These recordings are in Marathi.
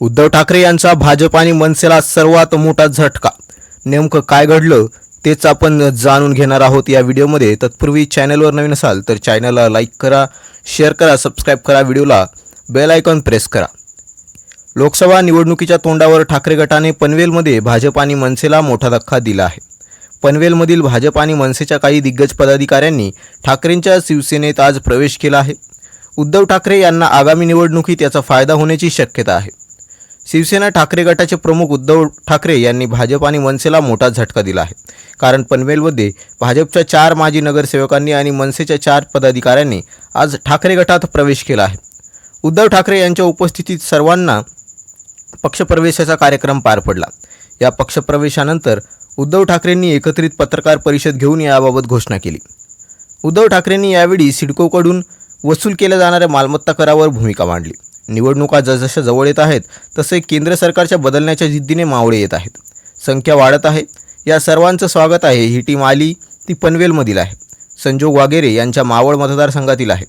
उद्धव ठाकरे यांचा भाजप आणि मनसेला सर्वात मोठा झटका. नेमकं काय घडलं तेच आपण जाणून घेणार आहोत या व्हिडिओमध्ये. तत्पूर्वी चॅनलवर नवीन असाल तर चॅनलला लाईक करा शेअर करा सबस्क्राईब करा व्हिडिओला. बेल आयकॉन प्रेस करा. लोकसभा निवडणुकीच्या तोंडावर ठाकरे गटाने पनवेलमध्ये भाजप आणि मनसेला मोठा धक्का दिला आहे. पनवेलमधील भाजप आणि मनसेच्या काही दिग्गज पदाधिकाऱ्यांनी ठाकरेंच्या शिवसेनेत आज प्रवेश केला आहे. उद्धव ठाकरे यांना आगामी निवडणुकीत याचा फायदा होण्याची शक्यता आहे. शिवसेना ठाकरे गटाचे प्रमुख उद्धव ठाकरे यांनी भाजप आणि मनसेला मोठा झटका दिला आहे. कारण पनवेलमध्ये भाजपच्या चार माजी नगरसेवकांनी आणि मनसेच्या चार पदाधिकाऱ्यांनी आज ठाकरे गटात प्रवेश केला आहे. उद्धव ठाकरे यांच्या उपस्थितीत सर्वांना पक्षप्रवेशाचा कार्यक्रम पार पडला. या पक्षप्रवेशानंतर उद्धव ठाकरेंनी एकत्रित पत्रकार परिषद घेऊन याबाबत घोषणा केली. उद्धव ठाकरेंनी यावेळी सिडकोकडून वसूल केल्या जाणाऱ्या मालमत्ता करावर भूमिका मांडली. निवडणुका जसजशा जवळ येत आहेत तसे केंद्र सरकारच्या बदलण्याच्या जिद्दीने मावळे येत आहेत. संख्या वाढत आहे. या सर्वांचं स्वागत आहे ही टीम आली ती पनवेलमधील आहे. संजोग वागेरे यांच्या मावळ मतदारसंघातील आहे.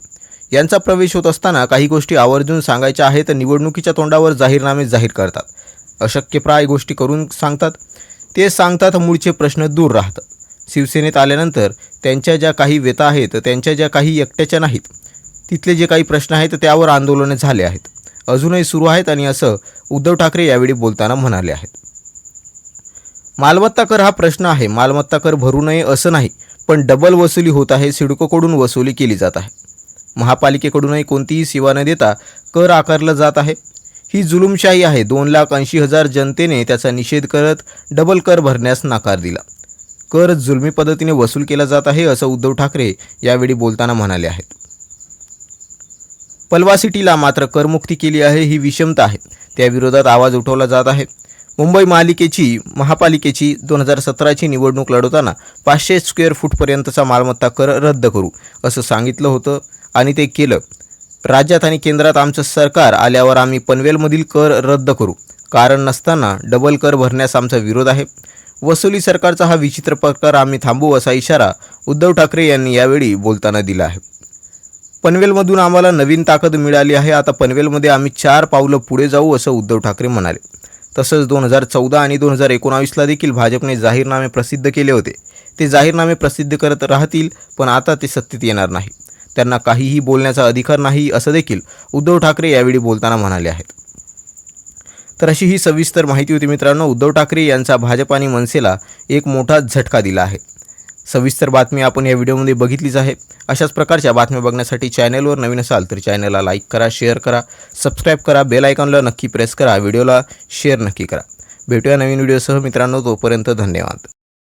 यांचा प्रवेश होत असताना काही गोष्टी आवर्जून सांगायच्या आहेत तर निवडणुकीच्या तोंडावर जाहीरनामे जाहीर करतात. अशक्यप्राय गोष्टी करून सांगतात. ते सांगतात मूळचे प्रश्न दूर राहतात. शिवसेनेत आल्यानंतर त्यांच्या ज्या काही व्यथा आहेत त्यांच्या ज्या काही एकट्याच्या नाहीत तिथले जे काही प्रश्न आहेत त्यावर आंदोलने झाले आहेत. अजूनही सुरू आहेत आणि असं उद्धव ठाकरे यावेळी बोलताना म्हणाले आहेत. मालमत्ता कर हा प्रश्न आहे. मालमत्ता कर भरू नये असं नाही पण डबल वसुली होत आहे सिडकोकडून वसुली केली जात आहे. महापालिकेकडूनही कोणतीही सेवा न देता कर आकारला जात आहे. ही जुलुमशाही आहे. दोन लाख ऐंशी हजार जनतेने त्याचा निषेध करत डबल कर भरण्यास नकार दिला. कर जुलमी पद्धतीने वसूल केला जात आहे असं उद्धव ठाकरे यावेळी बोलताना म्हणाले आहेत. पलवा सिटीला मात्र करमुक्ती केली आहे ही विषमता आहे. त्याविरोधात आवाज उठवला जात आहे. मुंबई मालिकेची महापालिकेची दोन हजार सतराची निवडणूक लढवताना पाचशे स्क्वेअर फूटपर्यंतचा मालमत्ता कर रद्द करू असं सांगितलं होतं आणि ते केलं. राज्यात आणि केंद्रात आमचं सरकार आल्यावर आम्ही पनवेलमधील कर रद्द करू. कारण नसताना डबल कर भरण्यास आमचा विरोध आहे. वसुली सरकारचा हा विचित्र प्रकार आम्ही थांबवू असा इशारा उद्धव ठाकरे यांनी यावेळी बोलताना दिला आहे. पनवेलमधून आम्हाला नवीन ताकद मिळाली आहे. आता पनवेलमध्ये आम्ही चार पावलं पुढे जाऊ असं उद्धव ठाकरे म्हणाले. तसंच दोन हजार चौदा आणि दोन हजार एकोणावीसला देखील भाजपने जाहीरनामे प्रसिद्ध केले होते. ते जाहीरनामे प्रसिद्ध करत राहतील पण आता ते सत्तेत येणार नाही. त्यांना काहीही बोलण्याचा अधिकार नाही असं देखील उद्धव ठाकरे यावेळी बोलताना म्हणाले आहेत. तर अशी ही सविस्तर माहिती होती मित्रांनो. उद्धव ठाकरे यांचा भाजप आणि मनसेला एक मोठा झटका दिला आहे. सविस्तर बातमी आपण या व्हिडिओमध्ये बघितलीच आहे. अशाच प्रकारच्या बातम्या बघण्यासाठी चॅनलवर नवीन असाल तर चॅनलला लाईक करा शेअर करा सबस्क्राईब करा बेल आयकॉनला नक्की प्रेस करा व्हिडिओला शेअर नक्की करा. भेटूया नवीन व्हिडिओसह मित्रांनो तोपर्यंत धन्यवाद.